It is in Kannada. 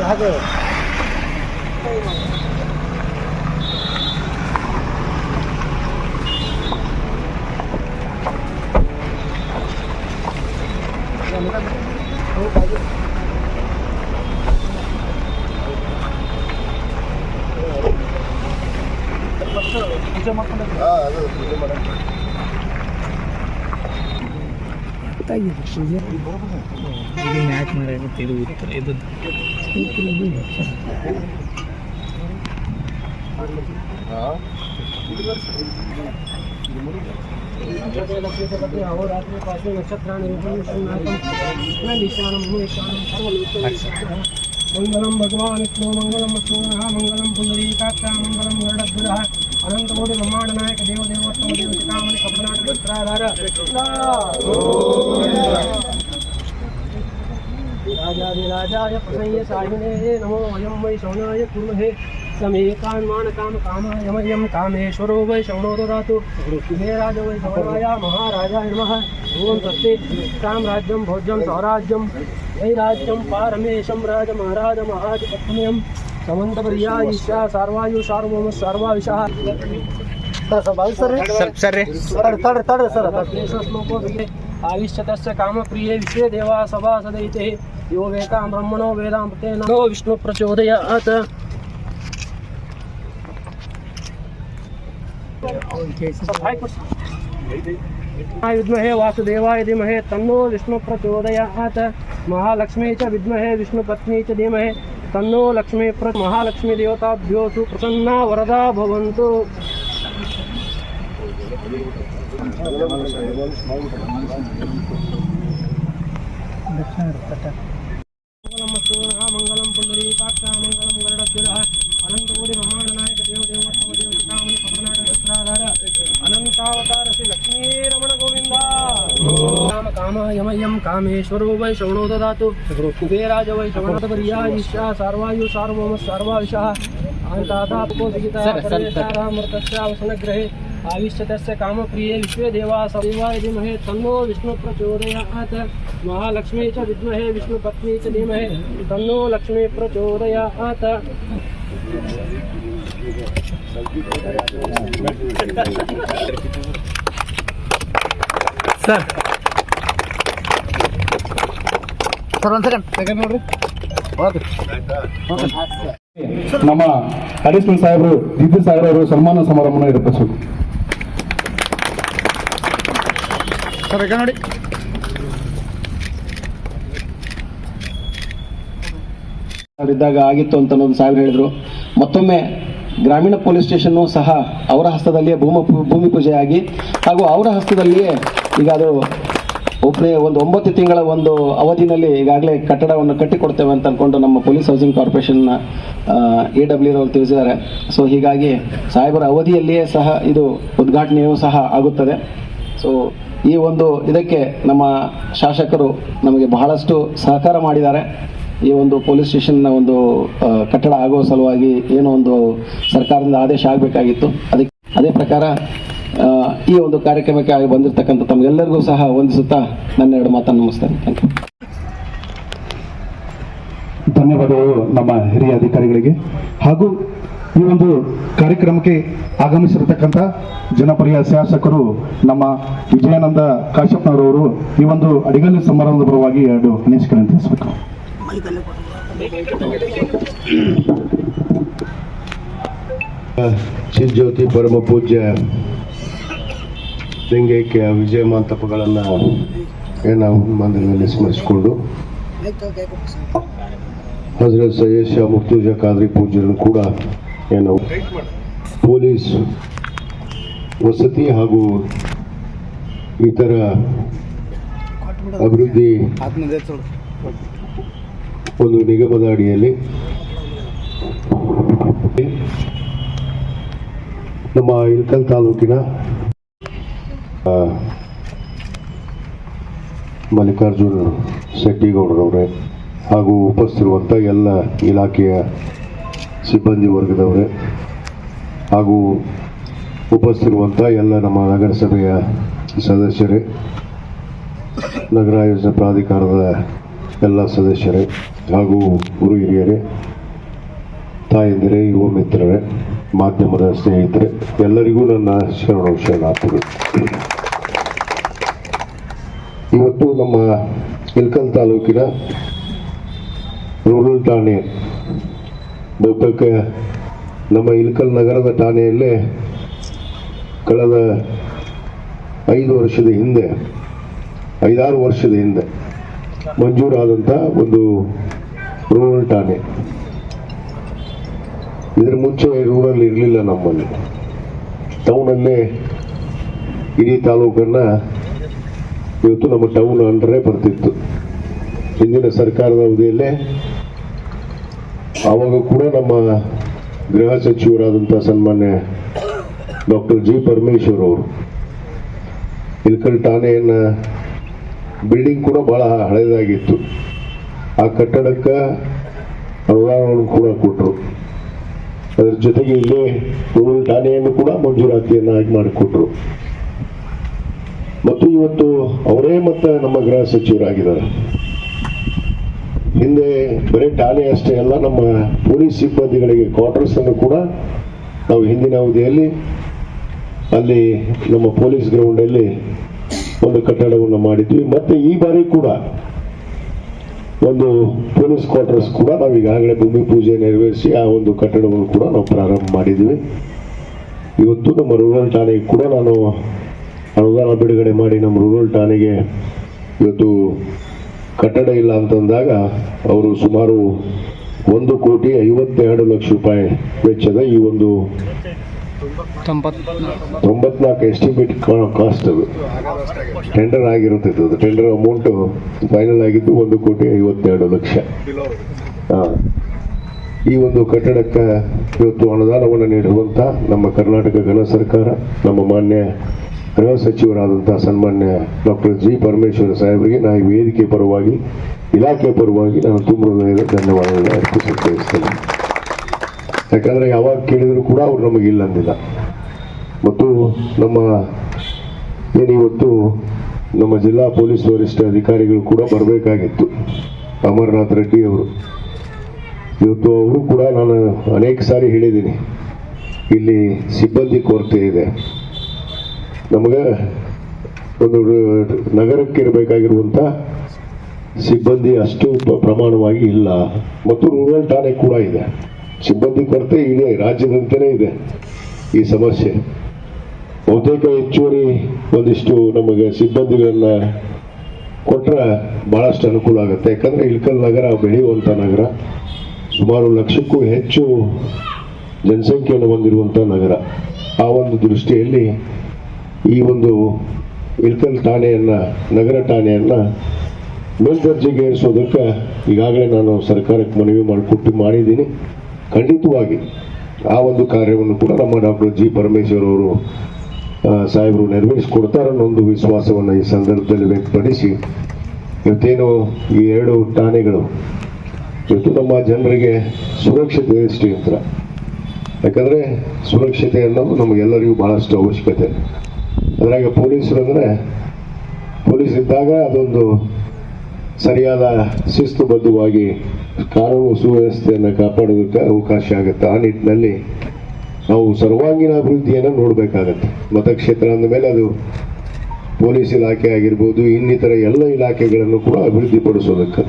ಹಾಗೆ ಪೂಜೆ ಮಾಡ್ಕೊಂಡು ಇದು ಮ್ಯಾಚ್ ಮಾಡಿರುತ್ತೆ ಇದು ಉತ್ತರ ಇದು ಉತ್ತರ ಇದು मंगलम भगवान मंगल मंगलम सोनः मंगलम पुंडरीकाक्षा मंगलम गरुडग्रह अनंतकोटि ब्रह्मांड नायक देवदेव देवशिकामणि कपनाट पुत्राधार राजाधिराजाय प्रसन्न साहिने नमो वयं वै शौनाय कुर्महे समेकान्मानकां कामायमयं कामेश्वरो वै शौनो ददातु राज वै शौनाय महाराजाय नमः ॐ तस्ते साम्राज्यं भोज्यं स्वराज्यं वैराज्यं पारमेशं राजमहाराज महाजपत्न्यं समन्तपर्या ईशा सर्वायु सार्वम सर्वाविशः सर सर सर तड़ तड़ सर श्लोको आविश्यतस्य प्रिय विश्व देवा सभासदैते यो वेका ब्रह्मणो वेदामृतेन नो विष्णुप्रचोदयात् विद्महे वासुदेवाय धीमहे तन्नो विष्णु प्रचोदयात्। महालक्ष्मी च विद्महे विष्णुपत्नी च धीमहे तन्नो लक्ष्मी प्र महालक्ष्मी देवताभ्योऽसु प्रसन्ना वरदा भवन्तु। मंगलम सूर्यः मंगलम पुंडरीकाक्षा मंगलम गरुडध्वजः अनन्तकोटि ब्रह्माण्डनायक देवदेवोत्तम देवचिकामणि कपनाटकत्राधार अनन्तावतार श्री लक्ष्मीरमण गोविन्द काम कामाय मह्यं कामेश्वरो वै श्रवणो ददातु कुबेराज वै श्रवणोदपर्या ईशा सार्वायु सार्वभौम सर्वाविशः आन्तादापको विजितामृतस्यावसनग्रहे आविश्य तस्य कामप्रिये विश्वे देवा सदेवाय धीमहे तन्नो विष्णु प्रचोदयात् महालक्ष्मी च विद्महे विष्णुपत्नी च धीमहे तन्नो लक्ष्मी प्रचोदयात् ಸರ್ ಸರ್ ಒಂದು ಸೆಕೆಂಡ್ ಸೆಕೆಂಡ್ ನೋಡ್ರಿ ನಮ್ಮ ಅಡಿಷನಲ್ ಸಾಹೇಬರು ದಿದ್ದು ಸಾಹೇಬ್ ಅವರು ಸನ್ಮಾನ ಸಮಾರಂಭನ ಏರ್ಪಡಿಸಬೇಕು ಸರ್, ಈಗ ನೋಡಿ. ಇದ್ದಾಗ ಆಗಿತ್ತು ಅಂತ ಒಂದು ಸಾಹೇಬ್ ಹೇಳಿದ್ರು. ಮತ್ತೊಮ್ಮೆ ಗ್ರಾಮೀಣ ಪೊಲೀಸ್ ಸ್ಟೇಷನ್ನು ಸಹ ಅವರ ಹಸ್ತದಲ್ಲಿಯೇ ಭೂಮ ಭೂಮಿ ಪೂಜೆ ಆಗಿ ಹಾಗೂ ಅವರ ಹಸ್ತದಲ್ಲಿಯೇ ಈಗ ಅದು ಒಬ್ಬನೇ ಒಂದು ಒಂಬತ್ತು ತಿಂಗಳ ಒಂದು ಅವಧಿನಲ್ಲಿ ಈಗಾಗಲೇ ಕಟ್ಟಡವನ್ನು ಕಟ್ಟಿಕೊಡ್ತೇವೆ ಅಂತ ಅನ್ಕೊಂಡು ನಮ್ಮ ಪೊಲೀಸ್ ಹೌಸಿಂಗ್ ಕಾರ್ಪೊರೇಷನ್ನ ಎ ಡಬ್ಲ್ಯೂ ಅವರು ತಿಳಿಸಿದ್ದಾರೆ. ಸೊ, ಹೀಗಾಗಿ ಸಾಹೇಬರ ಅವಧಿಯಲ್ಲಿಯೇ ಸಹ ಇದು ಉದ್ಘಾಟನೆಯೂ ಸಹ ಆಗುತ್ತದೆ. ಸೊ ಈ ಒಂದು ಇದಕ್ಕೆ ನಮ್ಮ ಶಾಸಕರು ನಮಗೆ ಬಹಳಷ್ಟು ಸಹಕಾರ ಮಾಡಿದ್ದಾರೆ. ಈ ಒಂದು ಪೊಲೀಸ್ ಸ್ಟೇಷನ್ನ ಒಂದು ಕಟ್ಟಡ ಆಗೋ ಸಲುವಾಗಿ ಏನೋ ಒಂದು ಸರ್ಕಾರದಿಂದ ಆದೇಶ ಆಗಬೇಕಾಗಿತ್ತು. ಅದಕ್ಕೆ ಅದೇ ಪ್ರಕಾರ ಈ ಒಂದು ಕಾರ್ಯಕ್ರಮಕ್ಕೆ ಆಗಿ ಬಂದಿರತಕ್ಕಂಥ ತಮಗೆಲ್ಲರಿಗೂ ಸಹ ವಂದಿಸುತ್ತಾ ನನ್ನ ಎರಡು ಮಾತನ್ನು ಮುಗಿಸ್ತೇನೆ. ಥ್ಯಾಂಕ್ ಯು ಧನ್ಯವಾದಗಳು ನಮ್ಮ ಹಿರಿಯ ಅಧಿಕಾರಿಗಳಿಗೆ. ಹಾಗೂ ಈ ಒಂದು ಕಾರ್ಯಕ್ರಮಕ್ಕೆ ಆಗಮಿಸಿರತಕ್ಕಂಥ ಜನಪ್ರಿಯ ಶಾಸಕರು ನಮ್ಮ ವಿಜಯಾನಂದ ಕಾಶ್ಯಪ್ನವರವರು ಈ ಒಂದು ಅಡಿಗಲ್ಲು ಸಮಾರಂಭದ ಪರವಾಗಿ ಎರಡು ಅನಿಸಿಕೆಗಳನ್ನು ತಿಳಿಸಬೇಕು. ಚಿಜ್ಯೋತಿ ಪರಮ ಪೂಜ್ಯ ಲಿಂಗೈಕ್ಯ ವಿಜಯ ಮಂಟಪಗಳನ್ನು ನಾವು ಮಂದಿರದಲ್ಲಿ ಸ್ಮರಿಸಿಕೊಂಡು ಹಜರತ್ ಸಯ್ಯದ್ ಶಾ ಖಾದ್ರಿ ಪೂಜ್ಯರನ್ನು ಕೂಡ ಏನು ಪೊಲೀಸ್ ವಸತಿ ಹಾಗೂ ಇತರ ಅಭಿವೃದ್ಧಿ ಒಂದು ನಿಗಮದ ಅಡಿಯಲ್ಲಿ ನಮ್ಮ ಇಳಕಲ್ ತಾಲೂಕಿನ ಮಲ್ಲಿಕಾರ್ಜುನ್ ಶೆಟ್ಟಿಗೌಡರವ್ರೆ ಹಾಗೂ ಉಪಸ್ಥಿರುವಂಥ ಎಲ್ಲ ಇಲಾಖೆಯ ಸಿಬ್ಬಂದಿ ವರ್ಗದವರೇ ಹಾಗೂ ಉಪಸ್ಥಿರುವಂಥ ಎಲ್ಲ ನಮ್ಮ ನಗರಸಭೆಯ ಸದಸ್ಯರೇ, ನಗರ ಆಯೋಜನೆ ಪ್ರಾಧಿಕಾರದ ಎಲ್ಲ ಸದಸ್ಯರೇ ಹಾಗೂ ಗುರು ಹಿರಿಯರೇ, ತಾಯಂದಿರೇ, ಯುವ ಮಿತ್ರರೇ, ಮಾಧ್ಯಮದ ಸ್ನೇಹಿತರೆ, ಎಲ್ಲರಿಗೂ ನನ್ನ ಶರಣ ಶರಣಾರ್ಥಿಗಳು ಇವತ್ತು ನಮ್ಮ ಇಲ್ಕಲ್ ತಾಲೂಕಿನ ರೂರಲ್ ಠಾಣೆ ಬಹುತೇಕ ನಮ್ಮ ಇಲ್ಕಲ್ ನಗರದ ಠಾಣೆಯಲ್ಲೇ ಕಳೆದ ಐದು ವರ್ಷದ ಹಿಂದೆ, ಐದಾರು ವರ್ಷದ ಹಿಂದೆ ಮಂಜೂರಾದಂಥ ಒಂದು ರೂರಲ್ ಠಾಣೆ. ಇದರ ಮುಂಚೆ ರೂರಲ್ ಇರಲಿಲ್ಲ ನಮ್ಮಲ್ಲಿ. ಟೌನಲ್ಲೇ ಇಡೀ ತಾಲೂಕನ್ನ ಇವತ್ತು ನಮ್ಮ ಟೌನ್ ಅಂಡರೇ ಬರ್ತಿತ್ತು. ಹಿಂದಿನ ಸರ್ಕಾರದ ಅವಧಿಯಲ್ಲೇ ಆವಾಗ ಕೂಡ ನಮ್ಮ ಗೃಹ ಸಚಿವರಾದಂಥ ಸನ್ಮಾನ್ಯ ಡಾಕ್ಟರ್ ಜಿ ಪರಮೇಶ್ವರ್ ಅವರು ಇಲ್ಕಲ್ ಠಾಣೆಯನ್ನು ಬಿಲ್ಡಿಂಗ್ ಕೂಡ ಭಾಳ ಹಳೆಯದಾಗಿತ್ತು ಆ ಕಟ್ಟಡಕ್ಕೆ ಅನುದಾನವನ್ನು ಕೂಡ ಕೊಟ್ಟರು ಅದರ ಜೊತೆಗೆ ಇಲ್ಲೇ ರೂರಲ್ ಠಾಣೆಯನ್ನು ಕೂಡ ಮಂಜೂರಾತಿಯನ್ನಾಗಿ ಮಾಡಿಕೊಟ್ರು ಮತ್ತು ಇವತ್ತು ಅವರೇ ಮತ್ತೆ ನಮ್ಮ ಗೃಹ ಸಚಿವರಾಗಿದ್ದಾರೆ ಹಿಂದೆ ಬರೀ ಠಾಣೆ ಅಷ್ಟೇ ಅಲ್ಲ, ನಮ್ಮ ಪೊಲೀಸ್ ಸಿಬ್ಬಂದಿಗಳಿಗೆ ಕ್ವಾರ್ಟರ್ಸ್ ಅನ್ನು ಕೂಡ ನಾವು ಹಿಂದಿನ ಅವಧಿಯಲ್ಲಿ ಅಲ್ಲಿ ನಮ್ಮ ಪೊಲೀಸ್ ಗ್ರೌಂಡಲ್ಲಿ ಒಂದು ಕಟ್ಟಡವನ್ನು ಮಾಡಿದ್ವಿ. ಮತ್ತೆ ಈ ಬಾರಿ ಕೂಡ ಒಂದು ಪೊಲೀಸ್ ಕ್ವಾರ್ಟರ್ಸ್ ಕೂಡ ನಾವು ಈಗಾಗಲೇ ಭೂಮಿ ಪೂಜೆ ನೆರವೇರಿಸಿ ಆ ಒಂದು ಕಟ್ಟಡವನ್ನು ಕೂಡ ನಾವು ಪ್ರಾರಂಭ ಮಾಡಿದ್ವಿ. ಇವತ್ತು ನಮ್ಮ ರೂರಲ್ ಠಾಣೆಗೆ ಕೂಡ ನಾನು ಅನುದಾನ ಬಿಡುಗಡೆ ಮಾಡಿ ನಮ್ಮ ರೂರಲ್ ಠಾಣೆಗೆ ಇವತ್ತು ಕಟ್ಟಡ ಇಲ್ಲ ಅಂತಂದಾಗ ಅವರು ಸುಮಾರು ಒಂದು ಕೋಟಿ ಐವತ್ತೆರಡು ಲಕ್ಷ ರೂಪಾಯಿ ವೆಚ್ಚದ ಈ ಒಂದು ತೊಂಬತ್ನಾಲ್ಕು ಎಸ್ಟಿಮೇಟ್ ಕಾಸ್ಟ್ ಅದು. ಟೆಂಡರ್ ಆಗಿರುತ್ತಿತ್ತು ಅದು. ಟೆಂಡರ್ ಅಮೌಂಟು ಫೈನಲ್ ಆಗಿದ್ದು ಒಂದು ಕೋಟಿ ಐವತ್ತೆರಡು ಲಕ್ಷ. ಹಾಂ ಈ ಒಂದು ಕಟ್ಟಡಕ್ಕೆ ಇವತ್ತು ಅನುದಾನವನ್ನು ನೀಡುವಂಥ ನಮ್ಮ ಕರ್ನಾಟಕ ಗಣ ಸರ್ಕಾರ, ನಮ್ಮ ಮಾನ್ಯ ಗೃಹ ಸಚಿವರಾದಂಥ ಸನ್ಮಾನ್ಯ ಡಾಕ್ಟರ್ ಜಿ ಪರಮೇಶ್ವರ ಸಾಹೇಬರಿಗೆ ನಾ ಈ ವೇದಿಕೆ ಪರವಾಗಿ, ಇಲಾಖೆ ಪರವಾಗಿ ನಾನು ತುಂಬ ಧನ್ಯವಾದಗಳನ್ನು ಅರ್ಪಿಸಿ ಬಯಸ್ತೇನೆ ಯಾಕಂದರೆ ಯಾವಾಗ ಕೇಳಿದರೂ ಕೂಡ ಅವರು ನಮಗೆ ಇಲ್ಲ ಅಂದಿಲ್ಲ. ಮತ್ತು ನಮ್ಮ ಏನಿವತ್ತು ನಮ್ಮ ಜಿಲ್ಲಾ ಪೊಲೀಸ್ ವರಿಷ್ಠ ಅಧಿಕಾರಿಗಳು ಕೂಡ ಬರಬೇಕಾಗಿತ್ತು. ಅಮರನಾಥ್ ರೆಡ್ಡಿ ಅವರು. ಇವತ್ತು ಅವರು ಕೂಡ ನಾನು ಅನೇಕ ಸಾರಿ ಹೇಳಿದ್ದೀನಿ. ಇಲ್ಲಿ ಸಿಬ್ಬಂದಿ ಕೊರತೆ ಇದೆ. ನಮಗೆ ಒಂದು ನಗರಕ್ಕೆ ಇರಬೇಕಾಗಿರುವಂಥ ಸಿಬ್ಬಂದಿ ಅಷ್ಟು ಪ್ರಮಾಣವಾಗಿ ಇಲ್ಲ. ಮತ್ತು ರೂರಲ್ ಠಾಣೆ ಕೂಡ ಇದೆ. ಸಿಬ್ಬಂದಿ ಕೊರತೆ ಇದೆ, ರಾಜ್ಯದಂತೆಯೇ ಇದೆ ಈ ಸಮಸ್ಯೆ. ಬಹುತೇಕ ಹೆಚ್ಚುವರಿ ಒಂದಿಷ್ಟು ನಮಗೆ ಸಿಬ್ಬಂದಿಗಳನ್ನ ಕೊಟ್ಟರೆ ಭಾಳಷ್ಟು ಅನುಕೂಲ ಆಗುತ್ತೆ. ಯಾಕಂದರೆ ಇಳ್ಕಲ್ ನಗರ ಬೆಳೆಯುವಂಥ ನಗರ. ಸುಮಾರು ಲಕ್ಷಕ್ಕೂ ಹೆಚ್ಚು ಜನಸಂಖ್ಯೆಯನ್ನು ಹೊಂದಿರುವಂಥ ನಗರ. ಆ ಒಂದು ದೃಷ್ಟಿಯಲ್ಲಿ ಈ ಒಂದು ಇಳ್ಕಲ್ ಠಾಣೆಯನ್ನು, ನಗರ ಠಾಣೆಯನ್ನು ಮೇಲ್ದರ್ಜೆಗೇರಿಸೋದಕ್ಕೆ ಈಗಾಗಲೇ ನಾನು ಸರ್ಕಾರಕ್ಕೆ ಮನವಿ ಮಾಡಿಕೊಟ್ಟು ಮಾಡಿದ್ದೀನಿ. ಖಂಡಿತವಾಗಿ ಆ ಒಂದು ಕಾರ್ಯವನ್ನು ಕೂಡ ನಮ್ಮ ಡಾಕ್ಟರ್ ಜಿ ಪರಮೇಶ್ವರ್ ಅವರು ಸಾಹೇಬರು ನೆರವೇರಿಸಿಕೊಡ್ತಾರೆ ಅನ್ನೋ ಒಂದು ವಿಶ್ವಾಸವನ್ನು ಈ ಸಂದರ್ಭದಲ್ಲಿ ವ್ಯಕ್ತಪಡಿಸಿ, ಇವತ್ತೇನು ಈ ಎರಡು ಠಾಣೆಗಳು ಇವತ್ತು ನಮ್ಮ ಜನರಿಗೆ ಸುರಕ್ಷತೆ ದೃಷ್ಟಿಯಂತ್ರ ಯಾಕಂದರೆ ಸುರಕ್ಷತೆ ಅನ್ನೋದು ನಮಗೆಲ್ಲರಿಗೂ ಭಾಳಷ್ಟು ಅವಶ್ಯಕತೆ. ಅದ್ರಾಗ ಪೊಲೀಸರು ಅಂದರೆ ಪೊಲೀಸ್ ಇದ್ದಾಗ ಅದೊಂದು ಸರಿಯಾದ ಶಿಸ್ತುಬದ್ಧವಾಗಿ ಕಾನೂನು ಸುವ್ಯವಸ್ಥೆಯನ್ನು ಕಾಪಾಡೋದಕ್ಕೆ ಅವಕಾಶ ಆಗುತ್ತೆ. ಆ ನಿಟ್ಟಿನಲ್ಲಿ ನಾವು ಸರ್ವಾಂಗೀಣ ಅಭಿವೃದ್ಧಿಯನ್ನು ನೋಡಬೇಕಾಗತ್ತೆ. ಮತಕ್ಷೇತ್ರ ಅಂದಮೇಲೆ ಅದು ಪೊಲೀಸ್ ಇಲಾಖೆ ಆಗಿರ್ಬೋದು, ಇನ್ನಿತರ ಎಲ್ಲ ಇಲಾಖೆಗಳನ್ನು ಕೂಡ ಅಭಿವೃದ್ಧಿಪಡಿಸೋದಕ್ಕೆ.